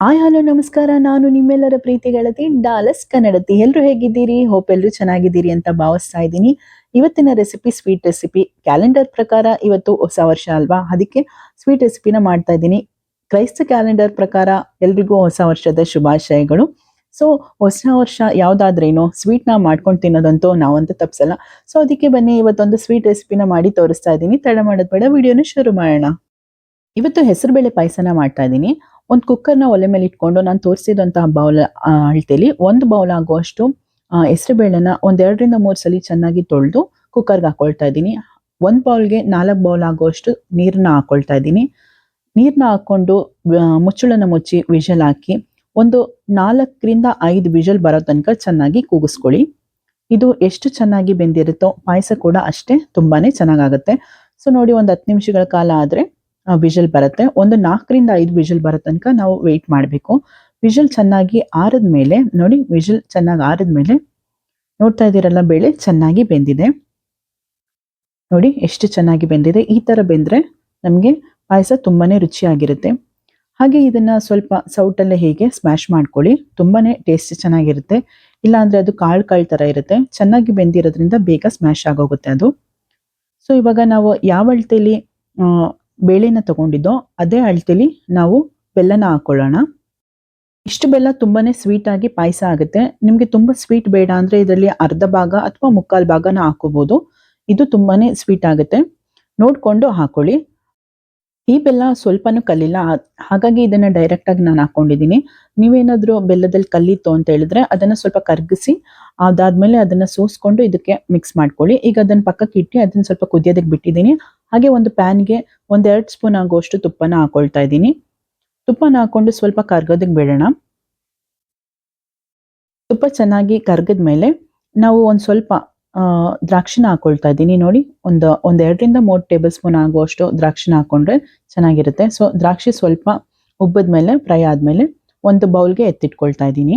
Hi hello, ನಮಸ್ಕಾರ. ನಾನು ನಿಮ್ಮೆಲ್ಲರ ಪ್ರೀತಿ ಗೆಳತಿ ಡಾಲಸ್ ಕನ್ನಡತಿ. ಎಲ್ಲರೂ ಹೇಗಿದ್ದೀರಿ? ಹೋಪ್ ಎಲ್ಲರೂ ಚೆನ್ನಾಗಿದ್ದೀರಿ ಅಂತ ಭಾವಿಸ್ತಾ ಇದ್ದೀನಿ. ಇವತ್ತಿನ ರೆಸಿಪಿ ಸ್ವೀಟ್ ರೆಸಿಪಿ ಕ್ಯಾಲೆಂಡರ್ ಪ್ರಕಾರ ಇವತ್ತು ಹೊಸ ವರ್ಷ ಅಲ್ವಾ? ಅದಕ್ಕೆ ಸ್ವೀಟ್ ರೆಸಿಪಿನ ಮಾಡ್ತಾ ಇದ್ದೀನಿ. ಕ್ರೈಸ್ತ ಕ್ಯಾಲೆಂಡರ್ ಪ್ರಕಾರ ಎಲ್ರಿಗೂ ಹೊಸ ವರ್ಷದ ಶುಭಾಶಯಗಳು. ಸೊ ಹೊಸ ವರ್ಷ ಯಾವ್ದಾದ್ರೇನೋ ಸ್ವೀಟ್ನ ಮಾಡ್ಕೊಂಡು ತಿನ್ನೋದಂತೂ ನಾವಂತೂ ತಪ್ಸಲ್ಲ. ಸೊ ಅದಕ್ಕೆ ಬನ್ನಿ ಇವತ್ತೊಂದು ಸ್ವೀಟ್ ರೆಸಿಪಿನ ಮಾಡಿ ತೋರಿಸ್ತಾ ಇದ್ದೀನಿ. ತಡ ಮಾಡೋದು ಬೇಡ, ವಿಡಿಯೋನ ಶುರು ಮಾಡೋಣ. ಇವತ್ತು ಹೆಸರುಬೇಳೆ ಪಾಯಸನ ಮಾಡ್ತಾ ಇದ್ದೀನಿ. ಒಂದು ಕುಕ್ಕರ್ನ ಒಲೆ ಮೇಲೆ ಇಟ್ಕೊಂಡು ನಾನು ತೋರಿಸಿದಂತಹ ಬೌಲ್ ಅಳ್ತೇಲಿ ಒಂದು ಬೌಲ್ ಆಗುವಷ್ಟು ಹೆಸರುಬೇಳೆನ ಒಂದೆರಡರಿಂದ ಮೂರು ಸಲ ಚೆನ್ನಾಗಿ ತೊಳೆದು ಕುಕ್ಕರ್ಗೆ ಹಾಕೊಳ್ತಾ ಇದ್ದೀನಿ. ಒಂದು ಬೌಲ್ಗೆ ನಾಲ್ಕು ಬೌಲ್ ಆಗುವಷ್ಟು ನೀರನ್ನ ಹಾಕ್ಕೊಳ್ತಾ ಇದ್ದೀನಿ. ನೀರನ್ನ ಹಾಕ್ಕೊಂಡು ಮುಚ್ಚುಳನ್ನ ಮುಚ್ಚಳನ ಮುಚ್ಚಿ ವಿಷಲ್ ಹಾಕಿ ಒಂದು ನಾಲ್ಕರಿಂದ ಐದು ವಿಷಲ್ ಬರೋ ತನಕ ಚೆನ್ನಾಗಿ ಕೂಗಿಸ್ಕೊಳ್ಳಿ. ಇದು ಎಷ್ಟು ಚೆನ್ನಾಗಿ ಬೆಂದಿರುತ್ತೋ ಪಾಯಸ ಕೂಡ ಅಷ್ಟೇ ತುಂಬಾ ಚೆನ್ನಾಗಾಗುತ್ತೆ. ಸೊ ನೋಡಿ ಒಂದು ಹತ್ತು ನಿಮಿಷಗಳ ಕಾಲ ಆದರೆ ವಿಷಲ್ ಬರುತ್ತೆ. ಒಂದು ನಾಲ್ಕರಿಂದ ಐದು ವಿಷಲ್ ಬರೋ ತನಕ ನಾವು ವೆಯ್ಟ್ ಮಾಡಬೇಕು. ವಿಷಲ್ ಚೆನ್ನಾಗಿ ಆರಿದ ಮೇಲೆ, ನೋಡಿ ವಿಷಲ್ ಚೆನ್ನಾಗಿ ಆರಿದ ಮೇಲೆ ನೋಡ್ತಾ ಇದ್ದೀರಲ್ಲ, ಬೇಳೆ ಚೆನ್ನಾಗಿ ಬೆಂದಿದೆ. ನೋಡಿ, ಎಷ್ಟು ಚೆನ್ನಾಗಿ ಬೆಂದಿದೆ. ಈ ಥರ ಬೆಂದರೆ ನಮಗೆ ಪಾಯಸ ತುಂಬಾ ರುಚಿಯಾಗಿರುತ್ತೆ. ಹಾಗೆ ಇದನ್ನು ಸ್ವಲ್ಪ ಸೌಟಲ್ಲೇ ಹೀಗೆ ಸ್ಮ್ಯಾಶ್ ಮಾಡ್ಕೊಳ್ಳಿ. ತುಂಬಾ ಟೇಸ್ಟ್ ಚೆನ್ನಾಗಿರುತ್ತೆ. ಇಲ್ಲಾಂದರೆ ಅದು ಕಾಳು ಕಾಳು ಥರ ಇರುತ್ತೆ. ಚೆನ್ನಾಗಿ ಬೆಂದಿರೋದ್ರಿಂದ ಬೇಗ ಸ್ಮ್ಯಾಶ್ ಆಗೋಗುತ್ತೆ ಅದು. ಸೊ ಇವಾಗ ನಾವು ಯಾವ ಅಳತೆಯಲ್ಲಿ ಬೇಳೆನ ತಗೊಂಡಿದ್ದೋ, ಅದೇ ಅಳತೆಲಿ ನಾವು ಬೆಲ್ಲನ ಹಾಕೊಳ್ಳೋಣ. ಇಷ್ಟು ಬೆಲ್ಲ ತುಂಬಾನೇ ಸ್ವೀಟ್ ಆಗಿ ಪಾಯಸ ಆಗುತ್ತೆ. ನಿಮಗೆ ತುಂಬಾ ಸ್ವೀಟ್ ಬೇಡ ಅಂದ್ರೆ ಇದರಲ್ಲಿ ಅರ್ಧ ಭಾಗ ಅಥವಾ ಮುಕ್ಕಾಲು ಭಾಗನ ಹಾಕೋಬೋದು. ಇದು ತುಂಬಾನೇ ಸ್ವೀಟ್ ಆಗುತ್ತೆ. ನೋಡ್ಕೊಂಡು ಹಾಕೊಳ್ಳಿ. ಈ ಬೆಲ್ಲ ಸ್ವಲ್ಪನೂ ಕಲ್ಲಿಲ್ಲ ಹಾಗಾಗಿ ಇದನ್ನ ಡೈರೆಕ್ಟ್ ಆಗಿ ನಾನು ಹಾಕೊಂಡಿದ್ದೀನಿ ನೀವೇನಾದ್ರೂ ಬೆಲ್ಲದಲ್ಲಿ ಕಲ್ಲಿತ್ತು ಅಂತ ಹೇಳಿದ್ರೆ ಅದನ್ನ ಸ್ವಲ್ಪ ಕರಗಿಸಿ, ಅದಾದ್ಮೇಲೆ ಅದನ್ನ ಸೋಸ್ಕೊಂಡು ಇದಕ್ಕೆ ಮಿಕ್ಸ್ ಮಾಡ್ಕೊಳ್ಳಿ. ಈಗ ಅದನ್ನ ಪಕ್ಕಕ್ಕೆ ಇಟ್ಟು ಅದನ್ನ ಸ್ವಲ್ಪ ಕುದಿಯೋದಕ್ಕೆ ಬಿಟ್ಟಿದ್ದೀನಿ ಹಾಗೆ ಒಂದು ಪ್ಯಾನ್ಗೆ ಒಂದೆರಡು ಸ್ಪೂನ್ ಆಗುವಷ್ಟು ತುಪ್ಪನ ಹಾಕೊಳ್ತಾ ಇದ್ದೀನಿ ತುಪ್ಪನ ಹಾಕೊಂಡು ಸ್ವಲ್ಪ ಕರ್ಗೋದಕ್ಕೆ ಬಿಡೋಣ. ತುಪ್ಪ ಚೆನ್ನಾಗಿ ಕರ್ಗದ ಮೇಲೆ ನಾವು ಒಂದು ಸ್ವಲ್ಪ ದ್ರಾಕ್ಷಿನ ಹಾಕೊಳ್ತಾ ಇದ್ದೀನಿ. ನೋಡಿ, ಒಂದು ಒಂದೆರಡರಿಂದ ಮೂರು ಟೇಬಲ್ ಸ್ಪೂನ್ ಆಗುವಷ್ಟು ದ್ರಾಕ್ಷಿನ ಹಾಕೊಂಡ್ರೆ ಚೆನ್ನಾಗಿರುತ್ತೆ. ಸೊ ದ್ರಾಕ್ಷಿ ಸ್ವಲ್ಪ ಉಬ್ಬದ ಮೇಲೆ ಫ್ರೈ ಆದಮೇಲೆ ಒಂದು ಬೌಲ್ಗೆ ಎತ್ತಿಟ್ಕೊಳ್ತಾ ಇದ್ದೀನಿ.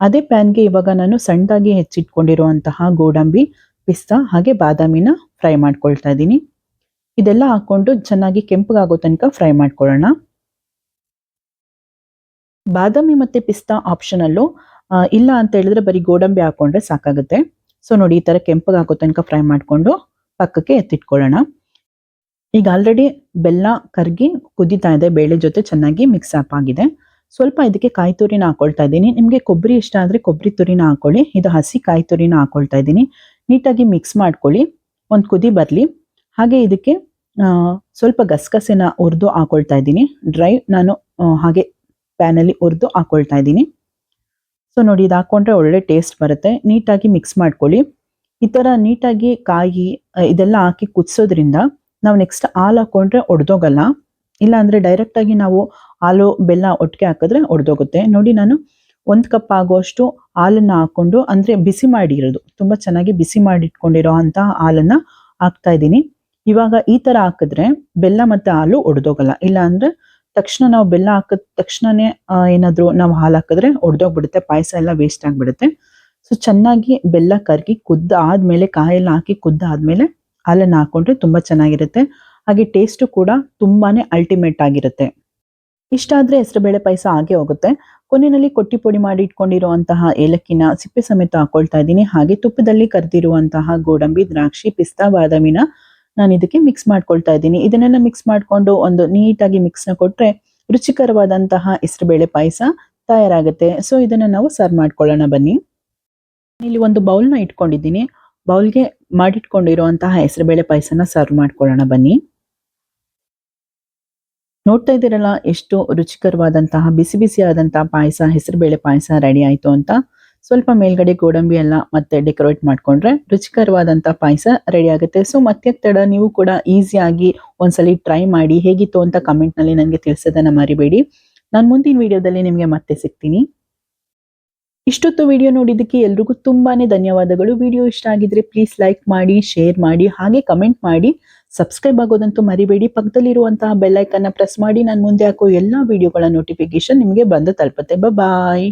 ಅದೇ ಪ್ಯಾನ್ಗೆ ಇವಾಗ ನಾನು ಸಣ್ಣದಾಗಿ ಹೆಚ್ಚಿಟ್ಕೊಂಡಿರುವಂತಹ ಗೋಡಂಬಿ, ಪಿಸ್ತಾ, ಹಾಗೆ ಬಾದಾಮಿನ ಫ್ರೈ ಮಾಡ್ಕೊಳ್ತಾ ಇದ್ದೀನಿ. ಇದೆಲ್ಲ ಹಾಕ್ಕೊಂಡು ಚೆನ್ನಾಗಿ ಕೆಂಪಗಾಗೋ ತನಕ ಫ್ರೈ ಮಾಡ್ಕೊಳ್ಳೋಣ. ಬಾದಾಮಿ ಮತ್ತೆ ಪಿಸ್ತಾ ಆಪ್ಷನಲ್ಲು ಇಲ್ಲ ಅಂತ ಹೇಳಿದ್ರೆ ಬರೀ ಗೋಡಂಬಿ ಹಾಕೊಂಡ್ರೆ ಸಾಕಾಗುತ್ತೆ. ಸೊ ನೋಡಿ ಈ ಥರ ಕೆಂಪಗೆ ಹಾಕೋ ತನಕ ಫ್ರೈ ಮಾಡಿಕೊಂಡು ಪಕ್ಕಕ್ಕೆ ಎತ್ತಿಟ್ಕೊಳ್ಳೋಣ. ಈಗ ಆಲ್ರೆಡಿ ಬೆಲ್ಲ, ಕರ್ಗಿ, ಕುದೀತಾ ಇದೆ, ಬೇಳೆ ಜೊತೆ ಚೆನ್ನಾಗಿ ಮಿಕ್ಸ್ ಅಪ್ ಆಗಿದೆ. ಸ್ವಲ್ಪ ಇದಕ್ಕೆ ಕಾಯಿ ತುರಿನ ಹಾಕೊಳ್ತಾ ಇದ್ದೀನಿ. ನಿಮಗೆ ಕೊಬ್ಬರಿ ಇಷ್ಟ ಆದರೆ ಕೊಬ್ಬರಿ ತುರಿನ ಹಾಕೊಳ್ಳಿ. ಇದು ಹಸಿ ಕಾಯಿ ತುರಿನ ಹಾಕೊಳ್ತಾ ಇದ್ದೀನಿ. ನೀಟಾಗಿ ಮಿಕ್ಸ್ ಮಾಡ್ಕೊಳ್ಳಿ. ಒಂದು ಕುದಿ ಬರಲಿ. ಹಾಗೆ ಇದಕ್ಕೆ ಸ್ವಲ್ಪ ಗಸಗಸೆನ ಹುರಿದು ಹಾಕೊಳ್ತಾ ಇದ್ದೀನಿ. ಡ್ರೈ ನಾನು ಹಾಗೆ ಪ್ಯಾನಲ್ಲಿ ಹುರಿದು ಹಾಕೊಳ್ತಾ ಇದ್ದೀನಿ. ಸೊ ನೋಡಿ ಇದು ಹಾಕೊಂಡ್ರೆ ಒಳ್ಳೆ ಟೇಸ್ಟ್ ಬರುತ್ತೆ. ನೀಟಾಗಿ ಮಿಕ್ಸ್ ಮಾಡ್ಕೊಳ್ಳಿ. ಈ ಥರ ನೀಟಾಗಿ ಕಾಯಿ ಇದೆಲ್ಲ ಹಾಕಿ ಕುದಿಸೋದ್ರಿಂದ ನಾವು ನೆಕ್ಸ್ಟ್ ಹಾಲು ಹಾಕೊಂಡ್ರೆ ಒಡೆದೋಗಲ್ಲ. ಇಲ್ಲಾಂದರೆ ಡೈರೆಕ್ಟಾಗಿ ನಾವು ಹಾಲು, ಬೆಲ್ಲ ಒಟ್ಟಿಗೆ ಹಾಕಿದ್ರೆ ಒಡೆದೋಗುತ್ತೆ. ನೋಡಿ ನಾನು ಒಂದು ಕಪ್ ಆಗೋಷ್ಟು ಹಾಲನ್ನು ಹಾಕೊಂಡು, ಅಂದ್ರೆ ಬಿಸಿ ಮಾಡಿರೋದು. ತುಂಬಾ ಚೆನ್ನಾಗಿ ಬಿಸಿ ಮಾಡಿಟ್ಕೊಂಡಿರೋ ಅಂತ ಹಾಲನ್ನ ಹಾಕ್ತಾ ಇದ್ದೀನಿ. ಇವಾಗ ಈ ತರ ಹಾಕಿದ್ರೆ ಬೆಲ್ಲ ಮತ್ತೆ ಹಾಲು ಒಡೆದೋಗಲ್ಲ. ಇಲ್ಲ ಅಂದ್ರೆ ತಕ್ಷಣ ನಾವು ಬೆಲ್ಲ ಹಾಕಿದ ತಕ್ಷಣನೇ ಏನಾದರೂ ನಾವು ಹಾಲು ಹಾಕಿದ್ರೆ ಒಡೆದೋಗ್ಬಿಡುತ್ತೆ, ಪಾಯಸ ಎಲ್ಲ ವೇಸ್ಟ್ ಆಗ್ಬಿಡುತ್ತೆ. ಸೊ ಚೆನ್ನಾಗಿ ಬೆಲ್ಲ ಕರ್ಗಿ ಕುದ್ದ ಆದ್ಮೇಲೆ, ಕಾಯೆಲ್ಲ ಹಾಕಿ ಕುದ್ದ ಆದ್ಮೇಲೆ ಹಾಲನ್ನ ಹಾಕೊಂಡ್ರೆ ತುಂಬಾ ಚೆನ್ನಾಗಿರುತ್ತೆ. ಹಾಗೆ ಟೇಸ್ಟು ಕೂಡ ತುಂಬಾನೇ ಅಲ್ಟಿಮೇಟ್ ಆಗಿರುತ್ತೆ. ಇಷ್ಟ ಆದ್ರೆ ಹೆಸರುಬೇಳೆ ಪಾಯಸ ಹಾಗೆ ಹೋಗುತ್ತೆ. ಕೊನೆಯಲ್ಲಿ ಕೊಟ್ಟಿ ಪುಡಿ ಮಾಡಿ ಇಟ್ಕೊಂಡಿರುವಂತಹ ಏಲಕ್ಕಿನ ಸಿಪ್ಪೆ ಸಮೇತ ಹಾಕೊಳ್ತಾ ಇದ್ದೀನಿ. ಹಾಗೆ ತುಪ್ಪದಲ್ಲಿ ಕರೆದಿರುವಂತಹ ಗೋಡಂಬಿ, ದ್ರಾಕ್ಷಿ, ಪಿಸ್ತಾ, ಬಾದಾಮಿನ ನಾನು ಇದಕ್ಕೆ ಮಿಕ್ಸ್ ಮಾಡ್ಕೊಳ್ತಾ ಇದ್ದೀನಿ. ಇದನ್ನೆಲ್ಲ ಮಿಕ್ಸ್ ಮಾಡ್ಕೊಂಡು ಒಂದು ನೀಟಾಗಿ ಮಿಕ್ಸ್ನ ಕೊಟ್ಟರೆ ರುಚಿಕರವಾದಂತಹ ಹೆಸರುಬೇಳೆ ಪಾಯಸ ತಯಾರಾಗುತ್ತೆ. ಸೊ ಇದನ್ನ ನಾವು ಸರ್ವ್ ಮಾಡ್ಕೊಳ್ಳೋಣ ಬನ್ನಿ. ಇಲ್ಲಿ ಒಂದು ಬೌಲ್ನ ಇಟ್ಕೊಂಡಿದ್ದೀನಿ. ಬೌಲ್ಗೆ ಮಾಡಿಟ್ಕೊಂಡಿರುವಂತಹ ಹೆಸರುಬೇಳೆ ಪಾಯಸನ ಸರ್ವ್ ಮಾಡ್ಕೊಳ್ಳೋಣ ಬನ್ನಿ. ನೋಡ್ತಾ ಇದ್ದೀರಲ್ಲ, ಎಷ್ಟು ರುಚಿಕರವಾದಂತಹ, ಬಿಸಿ ಬಿಸಿಯಾದಂತಹ ಪಾಯಸ, ಹೆಸರುಬೇಳೆ ಪಾಯಸ ರೆಡಿ ಆಯಿತು ಅಂತ. ಸ್ವಲ್ಪ ಮೇಲ್ಗಡೆ ಗೋಡಂಬಿ ಎಲ್ಲ ಮತ್ತೆ ಡೆಕೋರೇಟ್ ಮಾಡ್ಕೊಂಡ್ರೆ ರುಚಿಕರವಾದಂಥ ಪಾಯಸ ರೆಡಿ ಆಗುತ್ತೆ. ಸೊ ಮತ್ತೆ ತಡ ನೀವು ಕೂಡ ಈಸಿಯಾಗಿ ಒಂದ್ಸಲಿ ಟ್ರೈ ಮಾಡಿ ಹೇಗಿತ್ತು ಅಂತ ಕಮೆಂಟ್ನಲ್ಲಿ ನನಗೆ ತಿಳಿಸೋದನ್ನ ಮರಿಬೇಡಿ. ನಾನು ಮುಂದಿನ ವಿಡಿಯೋದಲ್ಲಿ ನಿಮಗೆ ಮತ್ತೆ ಸಿಗ್ತೀನಿ. ಇಷ್ಟೊತ್ತು ವಿಡಿಯೋ ನೋಡಿದ್ದಕ್ಕೆ ಎಲ್ರಿಗೂ ತುಂಬಾನೇ ಧನ್ಯವಾದಗಳು. ವಿಡಿಯೋ ಇಷ್ಟ ಆಗಿದ್ರೆ ಪ್ಲೀಸ್ ಲೈಕ್ ಮಾಡಿ ಶೇರ್ ಮಾಡಿ, ಹಾಗೆ ಕಮೆಂಟ್ ಮಾಡಿ. ಸಬ್ಸ್ಕ್ರೈಬ್ ಆಗೋದಂತೂ ಮರಿಬೇಡಿ. ಪಕ್ಕದಲ್ಲಿರುವಂತಹ ಬೆಲ್ಲೈಕನ್ನ ಪ್ರೆಸ್ ಮಾಡಿ. ನಾನು ಮುಂದೆ ಹಾಕೋ ಎಲ್ಲ ವಿಡಿಯೋಗಳ ನೋಟಿಫಿಕೇಶನ್ ನಿಮಗೆ ಬಂದು ತಲುಪುತ್ತೆ. ಬಾಯ್